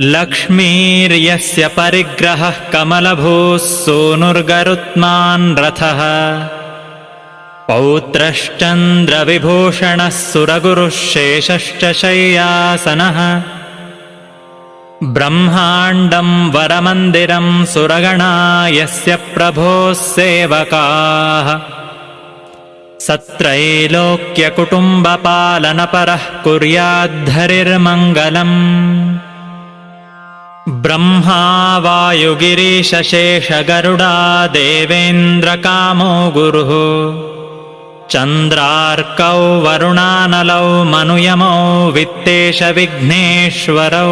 लक्ष्मीर्यस्य परिग्रहः कमलभूः सूनुर्गरुत्मान् रथः। पौत्रश्चन्द्रविभूषणः सुरगुरुः शेषश्च शय्यासनः। ब्रह्माण्डम् वरमन्दिरम् सुरगणा यस्य प्रभोः सेवकाः। सत्रैलोक्यकुटुम्बपालनपरः कुर्याद्धरिर्मङ्गलम् ब्रह्मा वायुगिरीशेषगरुडा देवेन्द्रकामो गुरुः। चन्द्रार्कौ वरुणानलौ मनुयमौ वित्तेशविघ्नेश्वरौ।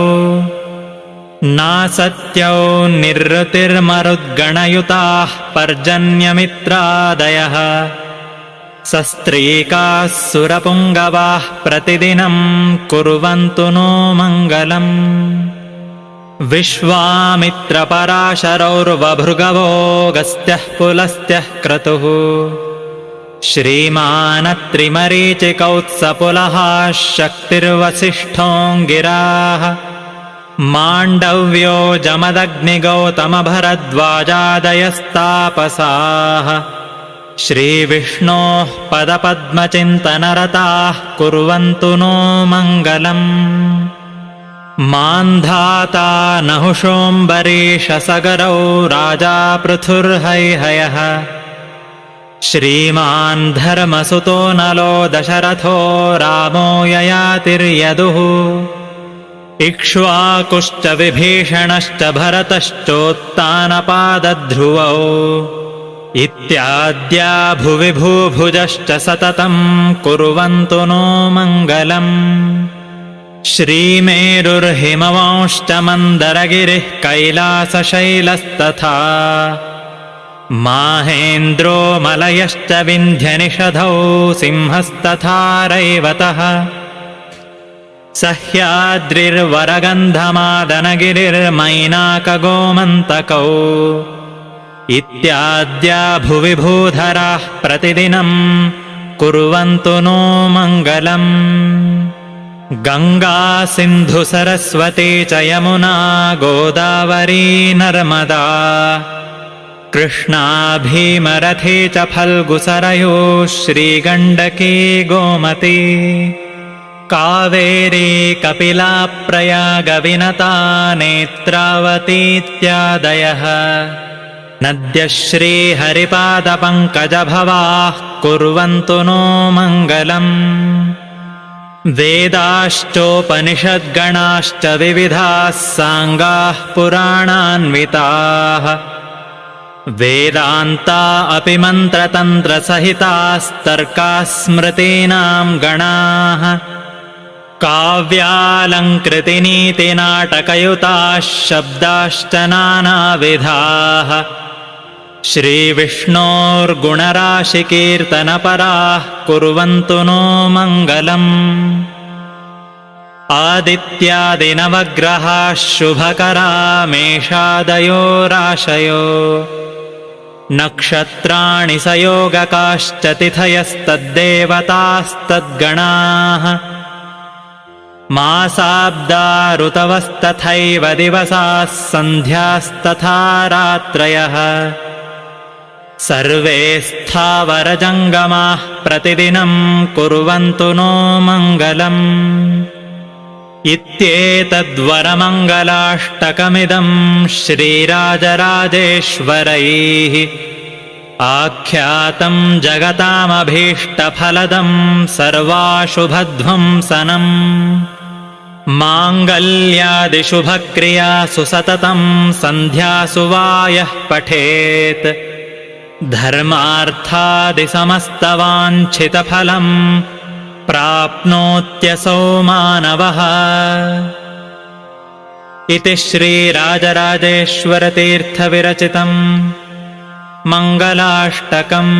नासत्यौ निरृतिर्मरुद्गणयुताः पर्जन्यमित्रादयः। सस्त्रीकाः सुरपुङ्गवाः प्रतिदिनम् कुर्वन्तु नो मङ्गलम् विश्वामित्रपराशरौर्वभृगवोऽगस्त्यः पुलस्त्यः क्रतुः। श्रीमानत्रिमरीचिकौत्सपुलः शक्तिर्वसिष्ठोऽङ्गिराः माण्डव्यो जमदग्निगौतमभरद्वाजादयस्तापसाः। श्रीविष्णोः पदपद्मचिन्तनरताः कुर्वन्तु नो मङ्गलम् मान्धाता नहुषोऽम्बरीशसगरौ राजा पृथुर्हैहयः। श्रीमान् धर्मसुतो नलो दशरथो रामो ययातिर्यदुः। इक्ष्वाकुश्च विभीषणश्च भरतश्चोत्तानपादध्रुवौ। इत्याद्या भुवि भूभुजश्च सततम् कुर्वन्तु नो मङ्गलम् श्रीमेरुर्हिमवांश्च मन्दरगिरिः कैलासशैलस्तथा। माहेन्द्रो मलयश्च विन्ध्यनिषधौ सिंहस्तथा रैवतः सह्याद्रिर्वरगन्धमादनगिरिर्मैनाकगोमन्तकौ। इत्याद्या भुवि भूधराः प्रतिदिनम् कुर्वन्तु नो मङ्गलम् गङ्गा सिन्धुसरस्वती च यमुना गोदावरी नर्मदा। कृष्णा भीमरथी च फल्गुसरयोः श्रीगण्डकी गोमती। कावेरी कपिला प्रयागविनता नेत्रावतीत्यादयः नद्यः श्रीहरिपादपङ्कजभवाः कुर्वन्तु नो मङ्गलम् वेदाश्चोपनिषद्गणाश्च विविधाः साङ्गाः पुराणान्विताः। वेदान्ता अपि मन्त्रतन्त्रसहितास्तर्काः स्मृतीनाम् गणाः। काव्यालङ्कृतिनीतिनाटकयुताः शब्दाश्च नानाविधाः श्रीविष्णोर्गुणराशिकीर्तनपराः कुर्वन्तु नो मङ्गलम्। आदित्यादिनवग्रहाः शुभकरामेषादयो राशयो नक्षत्राणि सयोगकाश्च तिथयस्तद्देवतास्तद्गणाः। मासाब्दा ऋतवस्तथैव दिवसाः सन्ध्यास्तथा रात्रयः सर्वे स्थावरजङ्गमाः प्रतिदिनम् कुर्वन्तु नो मङ्गलम्। इत्येतद्वरमङ्गलाष्टकमिदम् श्रीराजराजेश्वरैः आख्यातम् जगतामभीष्टफलदम् सर्वाशुभध्वंसनम्। माङ्गल्यादिशुभक्रियासु सततम् सन्ध्यासु वा यः पठेत् धर्मार्थादिसमस्तवाञ्छितफलम् प्राप्नोत्यसौ मानवः इति श्रीराजराजेश्वरतीर्थविरचितम् मङ्गलाष्टकम्